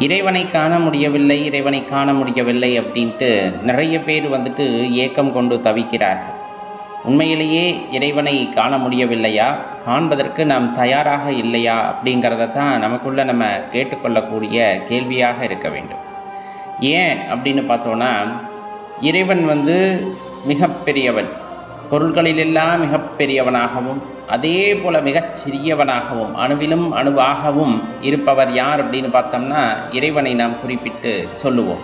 இறைவனை காண முடியவில்லை இறைவனை காண முடியவில்லை அப்படின்ட்டு நிறைய பேர் வந்துட்டு ஏக்கம் கொண்டு தவிக்கிறார்கள். உண்மையிலேயே இறைவனை காண முடியவில்லையா? காண்பதற்கு நாம் தயாராக இல்லையா? அப்படிங்கிறத தான் நமக்குள்ளே நம்ம கேட்டுக்கொள்ளக்கூடிய கேள்வியாக இருக்க வேண்டும். ஏன் அப்படின்னு பார்த்தோன்னா இறைவன் வந்து மிகப்பெரியவன். பொருள்களிலெல்லாம் மிகப்பெரியவனாகவும் அதே போல் மிகச் சிறியவனாகவும் அணுவிலும் அணுவாகவும் இருப்பவர் யார் அப்படின்னு பார்த்தோம்னா இறைவனை நாம் குறிப்பிட்டு சொல்லுவோம்.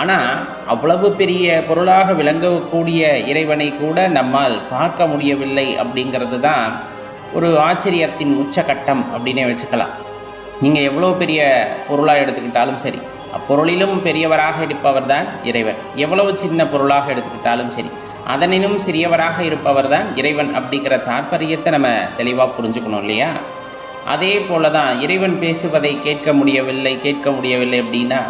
ஆனால் அவ்வளவு பெரிய பொருளாக விளங்கக்கூடிய இறைவனை கூட நம்மால் பார்க்க முடியவில்லை அப்படிங்கிறது தான் ஒரு ஆச்சரியத்தின் உச்சகட்டம் அப்படின்னே வச்சுக்கலாம். நீங்கள் எவ்வளோ பெரிய பொருளாக எடுத்துக்கிட்டாலும் சரி அப்பொருளிலும் பெரியவராக இருப்பவர் தான் இறைவன். எவ்வளவு சின்ன பொருளாக எடுத்துக்கிட்டாலும் சரி அதனினும் சிறியவராக இருப்பவர் தான் இறைவன் அப்படிங்கிற தாற்பயத்தை நம்ம தெளிவாக புரிஞ்சுக்கணும் இல்லையா? அதே போல தான் இறைவன் பேசுவதை கேட்க முடியவில்லை கேட்க முடியவில்லை அப்படின்னா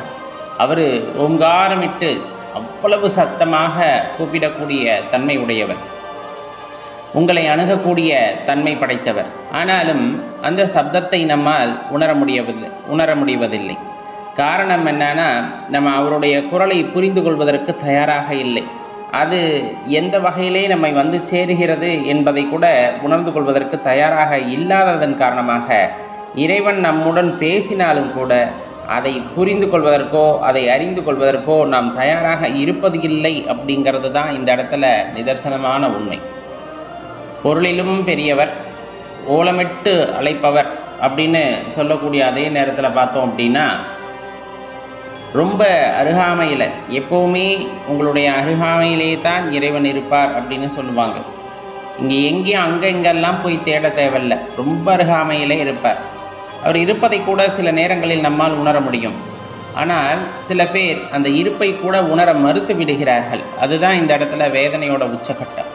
அவர் ஓங்காரமிட்டு அவ்வளவு சத்தமாக கூப்பிடக்கூடிய தன்மை உடையவர். உங்களை அணுகக்கூடிய தன்மை படைத்தவர். ஆனாலும் அந்த சப்தத்தை நம்மால் உணர முடியவில்லை உணர முடிவதில்லை. காரணம் என்னன்னா நம்ம அவருடைய குரலை புரிந்து கொள்வதற்கு தயாராக இல்லை. அது எந்த வகையிலே நம்மை வந்து சேருகிறது என்பதை கூட உணர்ந்து கொள்வதற்கு தயாராக இல்லாததன் காரணமாக இறைவன் நம்முடன் பேசினாலும் கூட அதை புரிந்து கொள்வதற்கோ அதை அறிந்து கொள்வதற்கோ நாம் தயாராக இருப்பது இல்லை அப்படிங்கிறது தான் இந்த இடத்துல நிதர்சனமான உண்மை. பொருளிலும் பெரியவர் ஓலமிட்டு அழைப்பவர் அப்படின்னு சொல்லக்கூடிய அதே நேரத்தில் பார்த்தோம் அப்படின்னா ரொம்ப அருகாமையில். எப்போவுமே உங்களுடைய அருகாமையிலே தான் இறைவன் இருப்பார் அப்படின்னு சொல்லுவாங்க. இங்கே எங்கேயும் அங்கே இங்கெல்லாம் போய் தேட தேவையில்ல. ரொம்ப அருகாமையிலே இருப்பார். அவர் இருப்பதை கூட சில நேரங்களில் நம்மால் உணர முடியும். ஆனால் சில பேர் அந்த இருப்பை கூட உணர மறுத்து விடுகிறார்கள். அதுதான் இந்த இடத்துல வேதனையோட உச்சகட்டம்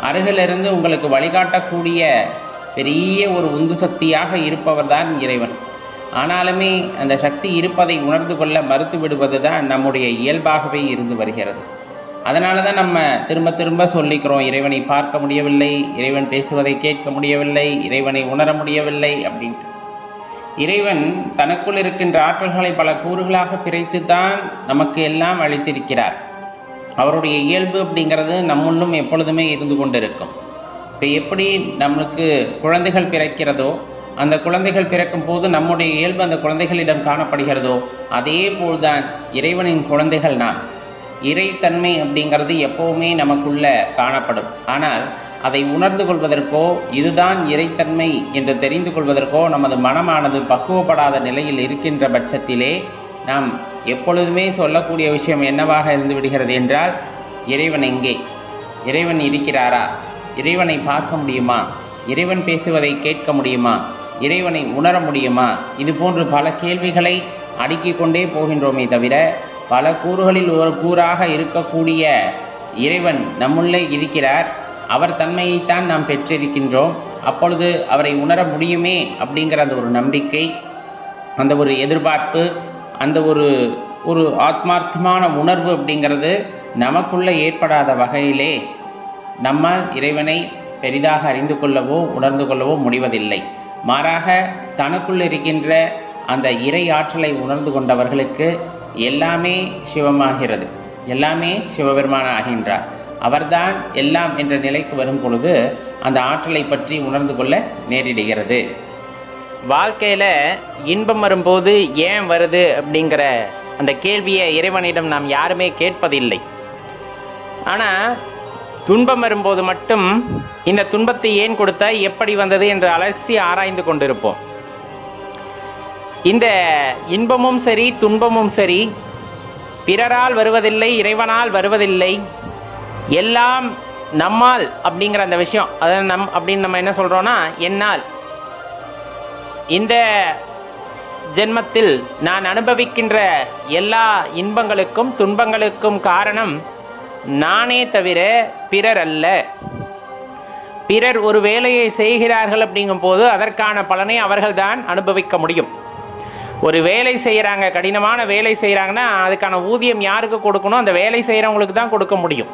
அருகிலிருந்து உங்களுக்கு வழிகாட்டக்கூடிய பெரிய ஒரு உந்து சக்தியாக இருப்பவர் தான் இறைவன். ஆனாலுமே அந்த சக்தி இருப்பதை உணர்ந்து கொள்ள மறுத்து விடுவது தான் நம்முடைய இயல்பாகவே இருந்து வருகிறது. அதனால தான் நம்ம திரும்ப திரும்ப சொல்லிக்கிறோம் இறைவனை பார்க்க முடியவில்லை இறைவன் பேசுவதை கேட்க முடியவில்லை இறைவனை உணர முடியவில்லை அப்படின்ட்டு. இறைவன் தனக்குள் இருக்கின்ற ஆற்றல்களை பல கூறுகளாக பிரித்து தான் நமக்கு எல்லாம் அளித்திருக்கிறார். அவருடைய இயல்பு அப்படிங்கிறது நம்முள்ளும் எப்பொழுதுமே இருந்து கொண்டிருக்கும். இப்போ எப்படி நம்மளுக்கு குழந்தைகள் பிறக்கிறதோ அந்த குழந்தைகள் பிறக்கும் போது நம்முடைய இயல்பு அந்த குழந்தைகளிடம் காணப்படுகிறதோ அதே போல்தான் இறைவனின் குழந்தைகள் நாம் இறைத்தன்மை அப்படிங்கிறது எப்போவுமே நமக்குள்ள காணப்படும். ஆனால் அதை உணர்ந்து கொள்வதற்கோ இதுதான் இறைத்தன்மை என்று தெரிந்து கொள்வதற்கோ நமது மனமானது பக்குவப்படாத நிலையில் இருக்கின்ற பட்சத்திலே நாம் எப்பொழுதுமே சொல்லக்கூடிய விஷயம் என்னவாக இருந்து விடுகிறது என்றால் இறைவன் எங்கே? இறைவன் இருக்கிறாரா? இறைவனை பார்க்க முடியுமா? இறைவன் பேசுவதை கேட்க முடியுமா? இறைவனை உணர முடியுமா? இது போன்று பல கேள்விகளை அடுக்கிக் கொண்டே போகின்றோமே தவிர பல கூறுகளில் ஒரு கூறாக இருக்கக்கூடிய இறைவன் நம்முள்ளே இருக்கிறார். அவர் தன்மையைத்தான் நாம் பெற்றிருக்கின்றோம். அப்பொழுது அவரை உணர முடியுமே அப்படிங்கிற அந்த ஒரு நம்பிக்கை அந்த ஒரு எதிர்பார்ப்பு அந்த ஒரு ஒரு ஆத்மார்த்தமான உணர்வு அப்படிங்கிறது நமக்குள்ளே ஏற்படாத வகையிலே நம்மால் இறைவனை பெரிதாக அறிந்து கொள்ளவோ உணர்ந்து கொள்ளவோ முடிவதில்லை. மாறாக தனக்குள் இருக்கின்ற அந்த இறை ஆற்றலை உணர்ந்து கொண்டவர்களுக்கு எல்லாமே சிவமாகிறது. எல்லாமே சிவபெருமான ஆகின்றார் அவர்தான் எல்லாம் என்ற நிலைக்கு வரும் பொழுது அந்த ஆற்றலை பற்றி உணர்ந்து கொள்ள நேரிடுகிறது. வாழ்க்கையில் இன்பம் வரும்போது ஏன் வருது அப்படிங்கிற அந்த கேள்வியை இறைவனிடம் நாம் யாருமே கேட்பதில்லை. ஆனால் துன்பம் வரும்போது மட்டும் இந்த துன்பத்தை ஏன் கொடுத்த எப்படி வந்தது என்று அலசி ஆராய்ந்து கொண்டிருப்போம். இந்த இன்பமும் சரி துன்பமும் சரி பிறரால் வருவதில்லை இறைவனால் வருவதில்லை எல்லாம் நம்மால் அப்படிங்கிற அந்த விஷயம். அதாவது நம் அப்படின்னு நம்ம என்ன சொல்கிறோன்னா என்னால். இந்த ஜென்மத்தில் நான் அனுபவிக்கின்ற எல்லா இன்பங்களுக்கும் துன்பங்களுக்கும் காரணம் நானே தவிர பிறர் அல்ல. பிறர் ஒரு வேலையை செய்கிறார்கள் அப்படிங்கும்போது அதற்கான பலனை அவர்கள்தான் அனுபவிக்க முடியும். ஒரு வேலை செய்கிறாங்க கடினமான வேலை செய்கிறாங்கன்னா அதுக்கான ஊதியம் யாருக்கு கொடுக்கணும்? அந்த வேலை செய்கிறவங்களுக்கு தான் கொடுக்க முடியும்.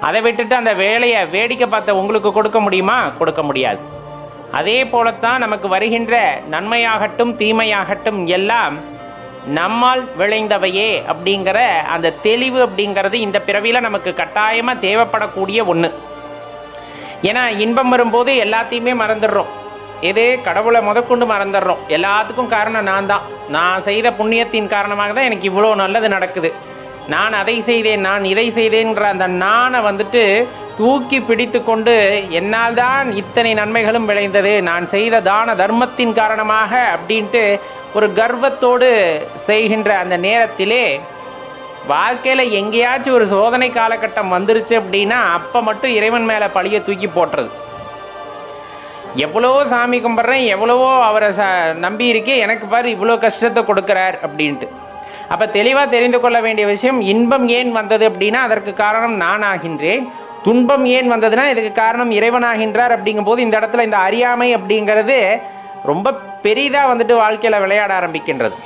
அதை விட்டுட்டு அந்த வேலையை வேடிக்கை பார்த்த உங்களுக்கு கொடுக்க முடியுமா? கொடுக்க முடியாது. அதே போலத்தான் நமக்கு வருகின்ற நன்மையாகட்டும் தீமையாகட்டும் எல்லாம் நம்மால் விளைந்தவையே அப்படிங்கிற அந்த தெளிவு அப்படிங்கிறது இந்த பிறவியில் நமக்கு கட்டாயமாக தேவைப்படக்கூடிய ஒன்று ஏன்னா இன்பம் வரும்போது எல்லாத்தையுமே மறந்துடுறோம். எது கடவுளை முதற்கொண்டு மறந்துடுறோம். எல்லாத்துக்கும் காரணம் நான் தான். நான் செய்த புண்ணியத்தின் காரணமாக தான் எனக்கு இவ்வளோ நல்லது நடக்குது. நான் அதை செய்தேன் நான் இதை செய்தேன்ற அந்த நானை வந்துட்டு தூக்கி பிடித்து கொண்டு என்னால் தான் இத்தனை நன்மைகளும் விளைந்தது? நான் செய்த தான தர்மத்தின் காரணமாக அப்படின்ட்டு ஒரு கர்வத்தோடு செய்கின்ற அந்த நேரத்திலே வாழ்க்கையில் எங்கேயாச்சும் ஒரு சோதனை காலகட்டம் வந்துருச்சு அப்படின்னா அப்போ மட்டும் இறைவன் மேலே பழியை தூக்கி போட்டுறது. எவ்வளவோ சாமி கும்பிட்றேன் எவ்வளவோ அவரை ச நம்பி இருக்கே எனக்கு பாரு இவ்வளோ கஷ்டத்தை கொடுக்குறார் அப்படின்ட்டு. அப்போ தெளிவாக தெரிந்து கொள்ள வேண்டிய விஷயம் இன்பம் ஏன் வந்தது அப்படின்னா அதற்கு காரணம் நான் ஆகின்றேன் துன்பம் ஏன் வந்ததுன்னா இதுக்கு காரணம் இறைவனாகின்றார் அப்படிங்கும்போது இந்த இடத்துல இந்த அறியாமை அப்படிங்கிறது ரொம்ப பெரிதாக வந்துட்டு வாழ்க்கையில் விளையாட ஆரம்பிக்கின்றது.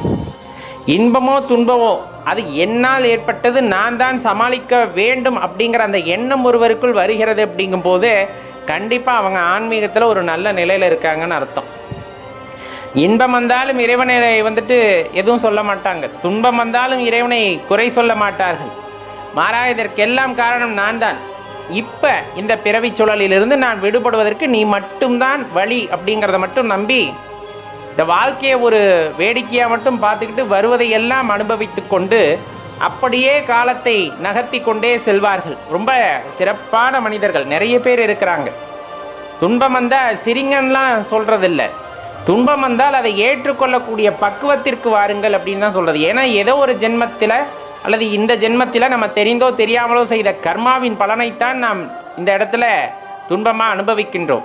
இன்பமோ துன்பமோ அது என்னால் ஏற்பட்டது நான் தான் சமாளிக்க வேண்டும் அப்படிங்கிற அந்த எண்ணம் ஒருவருக்குள் வருகிறது அப்படிங்கும்போது கண்டிப்பாக அவங்க ஆன்மீகத்தில் ஒரு நல்ல நிலையில் இருக்காங்கன்னு அர்த்தம். இன்பம் வந்தாலும் இறைவனை வந்துட்டு எதுவும் சொல்ல மாட்டாங்க. துன்பம் வந்தாலும் இறைவனை குறை சொல்ல மாட்டார்கள். மாறாக இதற்கெல்லாம் காரணம் நான் தான். இப்போ இந்த பிறவி சூழலிலிருந்து நான் விடுபடுவதற்கு நீ மட்டும்தான் வழி அப்படிங்கிறத மட்டும் நம்பி இந்த வாழ்க்கையை ஒரு வேடிக்கையாக மட்டும் பார்த்துக்கிட்டு வருவதை எல்லாம் அனுபவித்து கொண்டு அப்படியே காலத்தை நகர்த்தி கொண்டே செல்வார்கள். ரொம்ப சிறப்பான மனிதர்கள். நிறைய பேர் இருக்கிறாங்க. துன்பம் வந்தால் சிரிங்கன்லாம் சொல்கிறதில்ல துன்பம் வந்தால் அதை ஏற்றுக்கொள்ளக்கூடிய பக்குவத்திற்கு வாருங்கள் அப்படின்னு தான் சொல்கிறது ஏன்னா ஏதோ ஒரு ஜென்மத்தில் அல்லது இந்த ஜென்மத்தில் நம்ம தெரிந்தோ தெரியாமலோ செய்த கர்மாவின் பலனைத்தான் நாம் இந்த இடத்துல துன்பமாக அனுபவிக்கின்றோம்.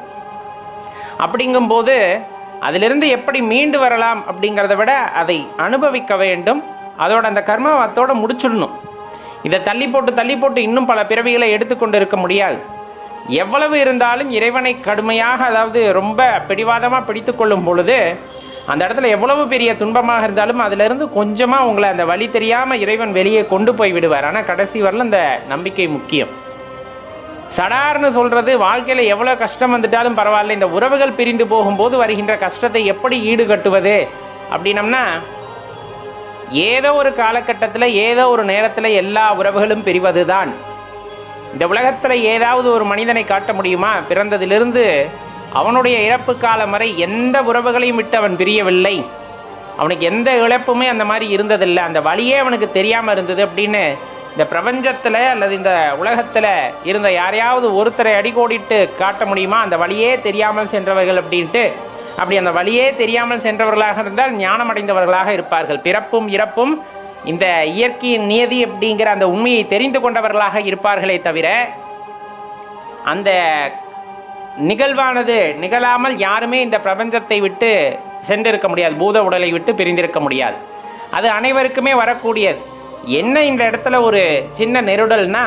அப்படிங்கும்போது அதிலிருந்து எப்படி மீண்டு வரலாம் அப்படிங்கிறத விட அதை அனுபவிக்க வேண்டும். அதோட அந்த கர்மாவை முடிச்சிடணும். இதை தள்ளி போட்டு தள்ளி போட்டு இன்னும் பல பிறவிகளை எடுத்துக்கொண்டு இருக்க முடியாது. எவ்வளவு இருந்தாலும் இறைவனை கடுமையாக அதாவது ரொம்ப பிடிவாதமாக பிடித்து கொள்ளும் பொழுது அந்த இடத்துல எவ்வளவு பெரிய துன்பமாக இருந்தாலும் அதிலிருந்து கொஞ்சமாக உங்களை அந்த வழி தெரியாமல் இறைவன் வெளியே கொண்டு போய் விடுவார். ஆனால் கடைசி வரல இந்த நம்பிக்கை முக்கியம். சடார்னு சொல்கிறது வாழ்க்கையில் எவ்வளோ கஷ்டம் வந்துட்டாலும் பரவாயில்ல. இந்த உறவுகள் பிரிந்து போகும்போது வருகின்ற கஷ்டத்தை எப்படி ஈடுகட்டுவது அப்படின்னம்னா ஏதோ ஒரு காலகட்டத்தில் ஏதோ ஒரு நேரத்தில் எல்லா உறவுகளும் பிரிவது தான் இந்த உலகத்தில் ஏதாவது ஒரு மனிதனை காட்ட முடியுமா? பிறந்ததிலிருந்து அவனுடைய இறப்பு காலம் வரை எந்த உறவுகளையும் விட்டு அவன் பிரியவில்லை. அவனுக்கு எந்த இழப்புமே அந்த மாதிரி இருந்ததில்லை. அந்த வழியே அவனுக்கு தெரியாமல் இருந்தது அப்படின்னு இந்த பிரபஞ்சத்தில் அல்லது இந்த உலகத்தில் இருந்த யாரையாவது ஒருத்தரை அடிக்கோடிட்டு காட்ட முடியுமா? அந்த வழியே தெரியாமல் சென்றவர்கள் அப்படின்ட்டு. அப்படி அந்த வழியே தெரியாமல் சென்றவர்களாக இருந்தால் ஞானம் அடைந்தவர்களாக இருப்பார்கள். பிறப்பும் இறப்பும் இந்த இயற்கையின் நியதி அப்படிங்கிற அந்த உண்மையை தெரிந்து கொண்டவர்களாக இருப்பார்களே தவிர அந்த நிகழ்வானது நிகழாமல் யாருமே இந்த பிரபஞ்சத்தை விட்டு சென்றிருக்க முடியாது. பூத உடலை விட்டு பிரிந்திருக்க முடியாது. அது அனைவருக்குமே வரக்கூடியது. என்ன இந்த இடத்துல ஒரு சின்ன நெருடல்னா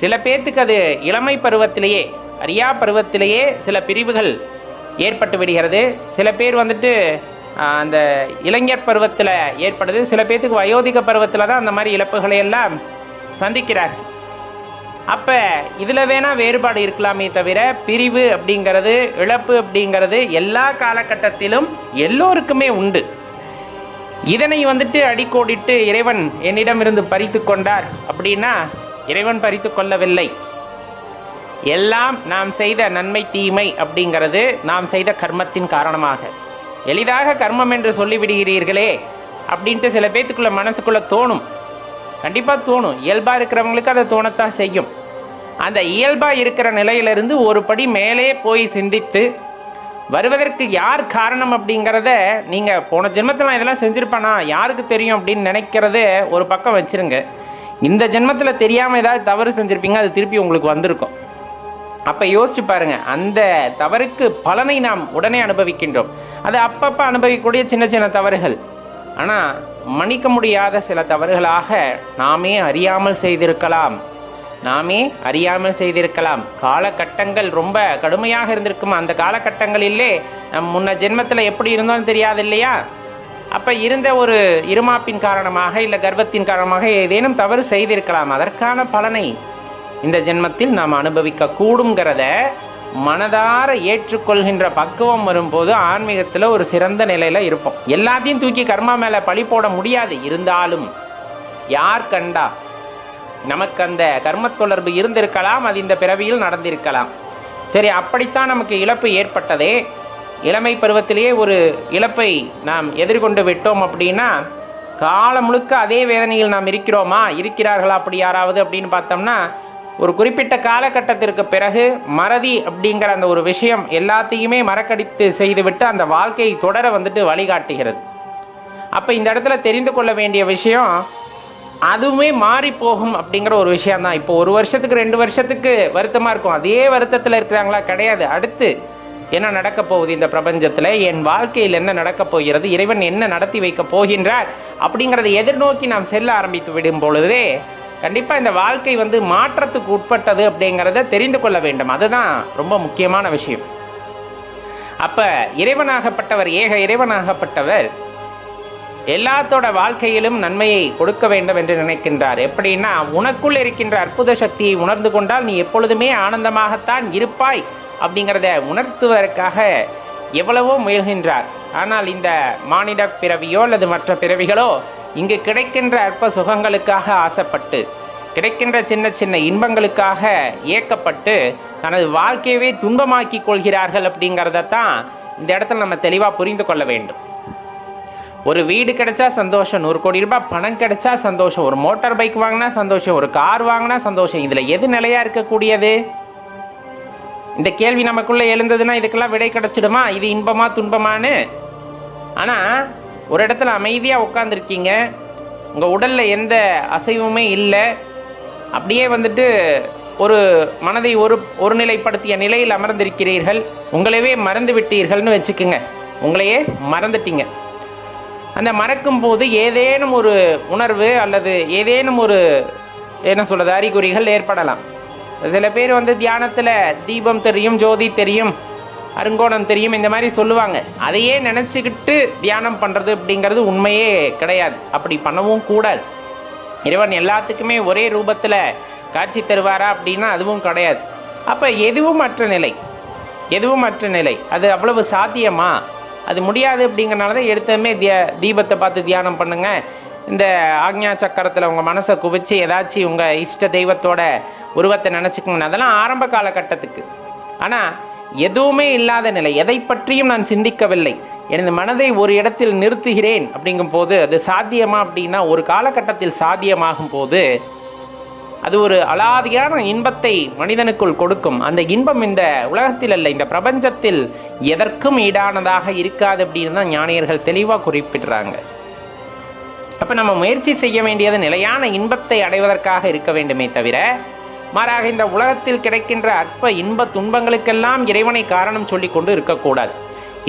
சில பேர்த்துக்கு அது இளமை பருவத்திலேயே அரியா பருவத்திலேயே சில பிரிவுகள் ஏற்பட்டு விடுகிறது. சில பேர் வந்துட்டு அந்த இளைஞர் பருவத்தில் ஏற்படுது. சில பேர்த்துக்கு வயோதிக பருவத்தில் தான் அந்த மாதிரி இழப்புகளை எல்லாம் சந்திக்கிறார்கள். அப்போ இதில் வேணால் வேறுபாடு இருக்கலாமே தவிர பிரிவு அப்படிங்கிறது இழப்பு அப்படிங்கிறது எல்லா காலகட்டத்திலும் எல்லோருக்குமே உண்டு. இதனை வந்துட்டு அடிக்கோடிட்டு இறைவன் என்னிடமிருந்து பறித்து கொண்டார் அப்படின்னா இறைவன் பறித்து கொள்ளவில்லை. எல்லாம் நாம் செய்த நன்மை தீமை அப்படிங்கிறது நாம் செய்த கர்மத்தின் காரணமாக. எளிதாக கர்மம் என்று சொல்லிவிடுகிறீர்களே அப்படின்ட்டு சில பேத்துக்குள்ள மனசுக்குள்ளே தோணும். கண்டிப்பாக தோணும். இயல்பாக இருக்கிறவங்களுக்கு அதை தோணத்தான் செய்யும். அந்த இயல்பாக இருக்கிற நிலையிலிருந்து ஒரு படி மேலே போய் சிந்தித்து வருவதற்கு யார் காரணம் அப்படிங்கிறத நீங்கள் போன ஜென்மத்தில் நான் இதெல்லாம் செஞ்சுருப்பேனா? யாருக்கு தெரியும் அப்படின்னு நினைக்கிறத ஒரு பக்கம் வச்சுருங்க. இந்த ஜென்மத்தில் தெரியாமல் ஏதாவது தவறு செஞ்சுருப்பீங்க அது திருப்பி உங்களுக்கு வந்திருக்கும். அப்போ யோசிச்சு பாருங்கள் அந்த தவறுக்கு பலனை நாம் உடனே அனுபவிக்கின்றோம். அது அப்பப்போ அனுபவிக்கக்கூடிய சின்ன சின்ன தவறுகள். ஆனால் மன்னிக்க முடியாத சில தவறுகளாக நாமே அறியாமல் செய்திருக்கலாம். நாமே அறியாமல் செய்திருக்கலாம். காலகட்டங்கள் ரொம்ப கடுமையாக இருந்திருக்கும்? அந்த காலகட்டங்களிலே நம் முன்ன ஜென்மத்தில் எப்படி இருந்தோம்னு தெரியாது இல்லையா அப்போ இருந்த ஒரு இருமாப்பின் காரணமாக இல்லை கர்ப்பத்தின் காரணமாக ஏதேனும் தவறு செய்திருக்கலாம். அதற்கான பலனை இந்த ஜென்மத்தில் நாம் அனுபவிக்க கூடுங்கிறத மனதார ஏற்றுக்கொள்கின்ற பக்குவம் வரும்போது ஆன்மீகத்தில் ஒரு சிறந்த நிலையில் இருப்போம். எல்லாத்தையும் தூக்கி கர்மா மேலே பழி போட முடியாது. இருந்தாலும் யார் கண்டா நமக்கு அந்த கர்ம தொடர்பு இருந்திருக்கலாம் அது இந்த பிறவியில் நடந்திருக்கலாம். சரி அப்படித்தான் நமக்கு இழப்பு ஏற்பட்டதே. இளமை பருவத்திலேயே ஒரு இழப்பை நாம் எதிர்கொண்டு விட்டோம் அப்படின்னா காலம் முழுக்க அதே வேதனையில் நாம் இருக்கிறோமா? இருக்கிறார்களா அப்படி யாராவது அப்படின்னு பார்த்தோம்னா ஒரு குறிப்பிட்ட காலகட்டத்திற்கு பிறகு மறதி அப்படிங்கிற அந்த ஒரு விஷயம் எல்லாத்தையுமே மறக்கடித்து செய்துவிட்டு அந்த வாழ்க்கையை தொடர வந்துட்டு வழிகாட்டுகிறது. அப்போ இந்த இடத்துல தெரிந்து கொள்ள வேண்டிய விஷயம் அதுவுமே மாறி போகும் அப்படிங்கிற ஒரு விஷயந்தான் இப்போ ஒரு வருஷத்துக்கு ரெண்டு வருஷத்துக்கு வருத்தமாக இருக்கும். அதே வருத்தத்தில் இருக்கிறாங்களா? கிடையாது. அடுத்து என்ன நடக்க போகுது இந்த பிரபஞ்சத்தில்? என் வாழ்க்கையில் என்ன நடக்கப் போகிறது? இறைவன் என்ன நடத்தி வைக்க போகின்றார்? அப்படிங்கிறத எதிர்நோக்கி நாம் செல்ல ஆரம்பித்து விடும் பொழுதே கண்டிப்பாக இந்த வாழ்க்கை வந்து மாற்றத்துக்கு உட்பட்டது அப்படிங்கிறத தெரிந்து கொள்ள வேண்டும். அதுதான் ரொம்ப முக்கியமான விஷயம். அப்போ இறைவனாகப்பட்டவர் ஏக இறைவனாகப்பட்டவர் எல்லாத்தோட வாழ்க்கையிலும் நன்மையை கொடுக்க வேண்டும் என்று நினைக்கின்றார். எப்படின்னா உனக்குள் இருக்கின்ற அற்புத சக்தியை உணர்ந்து கொண்டால் நீ எப்பொழுதுமே ஆனந்தமாகத்தான் இருப்பாய் அப்படிங்கிறத உணர்த்துவதற்காக எவ்வளவோ முயல்கின்றார். ஆனால் இந்த மானிட பிறவியோ அல்லது மற்ற பிறவிகளோ இங்கு கிடைக்கின்ற அற்ப சுகங்களுக்காக ஆசைப்பட்டு கிடைக்கின்ற சின்ன சின்ன இன்பங்களுக்காக ஏக்கப்பட்டு தனது வாழ்க்கையவே துன்பமாக்கி கொள்கிறார்கள் அப்படிங்கிறத தான் இந்த இடத்துல நம்ம தெளிவாக புரிந்து கொள்ள வேண்டும். ஒரு வீடு கிடைச்சா சந்தோஷம் நூறு கோடி ரூபாய் பணம் கிடைச்சா சந்தோஷம் ஒரு மோட்டார் பைக் வாங்கினா சந்தோஷம் ஒரு கார் வாங்கினா சந்தோஷம். இதில் எது நிலையாக இருக்கக்கூடியது? இந்த கேள்வி நமக்குள்ளே எழுந்ததுன்னா இதுக்கெல்லாம் விடை கிடச்சிடுமா? இது இன்பமா துன்பமானு ஆனால் ஒரு இடத்துல அமைதியாக உட்காந்துருக்கீங்க உங்கள் உடலில் எந்த அசைவுமே இல்லை. அப்படியே வந்துட்டு ஒரு மனதை ஒரு ஒருநிலைப்படுத்திய நிலையில் அமர்ந்திருக்கிறீர்கள். உங்களையே மறந்து விட்டீர்கள்னு வச்சுக்கோங்க. உங்களையே மறந்துட்டீங்க. அந்த மறக்கும் போது ஏதேனும் ஒரு உணர்வு அல்லது ஏதேனும் ஒரு என்ன சொல்கிறது அறிகுறிகள் ஏற்படலாம். சில பேர் வந்து தியானத்தில் தீபம் தெரியும் ஜோதி தெரியும். அருங்கோணம் தெரியும் இந்த மாதிரி சொல்லுவாங்க. அதையே நினச்சிக்கிட்டு தியானம் பண்ணுறது அப்படிங்கிறது உண்மையே கிடையாது. அப்படி பண்ணவும் கூடாது. இறைவன் எல்லாத்துக்குமே ஒரே ரூபத்தில் காட்சி தருவாரா அப்படின்னா அதுவும் கிடையாது. அப்போ எதுவும் மற்ற நிலை. எதுவும் மற்ற நிலை. அது அவ்வளவு சாத்தியமா? அது முடியாது அப்படிங்கிறனால தான் எடுத்ததுமே திய தீபத்தை பார்த்து தியானம் பண்ணுங்கள் இந்த ஆக்ஞா சக்கரத்தில் உங்கள் மனசை குவிச்சு ஏதாச்சும் உங்கள் இஷ்ட தெய்வத்தோட உருவத்தை நினச்சிக்கோங்க. அதெல்லாம் ஆரம்ப காலகட்டத்துக்கு. ஆனால் எதுவுமே இல்லாத நிலை. எதை பற்றியும் நான் சிந்திக்கவில்லை. எனது மனதை ஒரு இடத்தில் நிறுத்துகிறேன் அப்படிங்கும் போது அது சாத்தியமா அப்படின்னா ஒரு காலகட்டத்தில் சாத்தியமாகும் போது அது ஒரு அலாதியான இன்பத்தை மனிதனுக்குள் கொடுக்கும். அந்த இன்பம் இந்த உலகத்தில் அல்ல இந்த பிரபஞ்சத்தில் எதற்கும் ஈடானதாக இருக்காது அப்படின்னு தான் ஞானியர்கள் தெளிவாக குறிப்பிடுறாங்க. அப்போ நம்ம முயற்சி செய்ய வேண்டியது நிலையான இன்பத்தை அடைவதற்காக இருக்க வேண்டுமே தவிர மாறாக இந்த உலகத்தில் கிடைக்கின்ற அற்ப இன்ப துன்பங்களுக்கெல்லாம் இறைவனை காரணம் சொல்லி கொண்டு இருக்கக்கூடாது.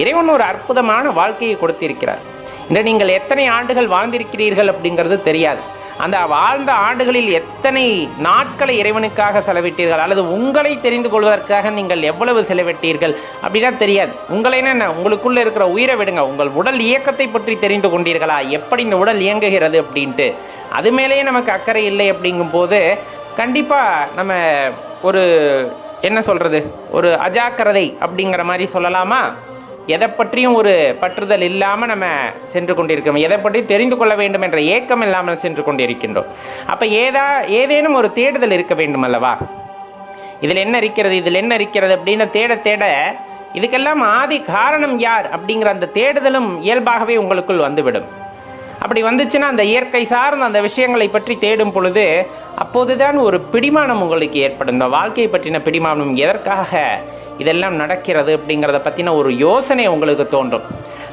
இறைவன் ஒரு அற்புதமான வாழ்க்கையை கொடுத்திருக்கிறார். இன்று நீங்கள் எத்தனை ஆண்டுகள் வாழ்ந்திருக்கிறீர்கள் அப்படிங்கிறது தெரியாது. அந்த வாழ்ந்த ஆண்டுகளில் எத்தனை நாட்களை இறைவனுக்காக செலவிட்டீர்கள்? அல்லது உங்களை தெரிந்து கொள்வதற்காக நீங்கள் எவ்வளவு செலவிட்டீர்கள்? அப்படின்னா தெரியாது. உங்களை என்ன உங்களுக்குள்ளே இருக்கிற உயிரை விடுங்க. உங்கள் உடல் இயக்கத்தை பற்றி தெரிந்து கொண்டீர்களா? எப்படி இந்த உடல் இயங்குகிறது அப்படின்ட்டு. அது மேலேயே நமக்கு அக்கறை இல்லை அப்படிங்கும்போது கண்டிப்பாக நம்ம ஒரு என்ன சொல்கிறது ஒரு அஜாக்கிரதை அப்படிங்கிற மாதிரி சொல்லலாமா? எதை பற்றியும் ஒரு பற்றுதல் இல்லாமல் நம்ம சென்று கொண்டிருக்கிறோம். எதை பற்றி தெரிந்து கொள்ள வேண்டும் என்ற ஏக்கம் இல்லாமல் சென்று கொண்டிருக்கின்றோம். அப்போ ஏதா ஏதேனும் ஒரு தேடுதல் இருக்க வேண்டும் அல்லவா? இதில் என்ன இருக்கிறது இதில் என்ன இருக்கிறது அப்படின்னு தேட தேட இதுக்கெல்லாம் ஆதி காரணம் யார் அப்படிங்கிற அந்த தேடுதலும் இயல்பாகவே உங்களுக்குள் வந்துவிடும். அப்படி வந்துச்சுன்னா அந்த இயற்கை சார்ந்த அந்த விஷயங்களை பற்றி தேடும் பொழுது அப்போதுதான் ஒரு பிடிமானம் உங்களுக்கு ஏற்படும். இந்த வாழ்க்கையை பற்றின பிடிமானம் எதற்காக இதெல்லாம் நடக்கிறது அப்படிங்கிறத பற்றின ஒரு யோசனை உங்களுக்கு தோன்றும்.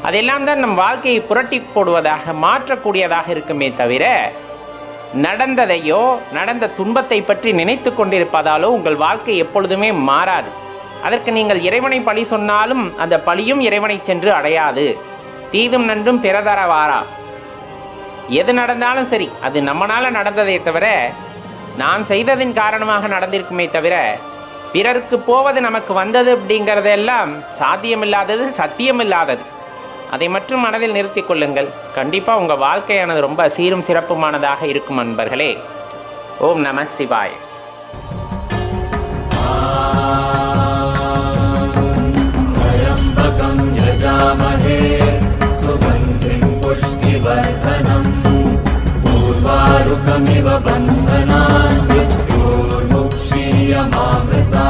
அதெல்லாம் தான் நம் வாழ்க்கையை புரட்டி போடுவதாக மாற்றக்கூடியதாக இருக்குமே தவிர நடந்ததையோ நடந்த துன்பத்தை பற்றி நினைத்து கொண்டிருப்பதாலோ உங்கள் வாழ்க்கை எப்பொழுதுமே மாறாது. அதற்கு நீங்கள் இறைவனை பழி சொன்னாலும் அந்த பழியும் இறைவனை சென்று அடையாது. தீதும் நன்றும் பிறதரவாரா? எது நடந்தாலும் சரி அது நம்மளால நடந்ததை தவிர நான் செய்ததின் காரணமாக நடந்திருக்குமே தவிர பிறருக்கு போவது நமக்கு வந்தது அப்படிங்கிறதெல்லாம் சாத்தியமில்லாதது சத்தியமில்லாதது. அதை மட்டும் மனதில் நிறுத்தி கொள்ளுங்கள். கண்டிப்பாக உங்கள் வாழ்க்கையானது ரொம்ப சீரும் சிறப்புமானதாக இருக்கும் அன்பர்களே. ஓம் நம சிவாய். सुगन्धिं पुष्टिवर्धन दारुकमिव बन्धनान् मृत्योर्मुक्षीयमामृता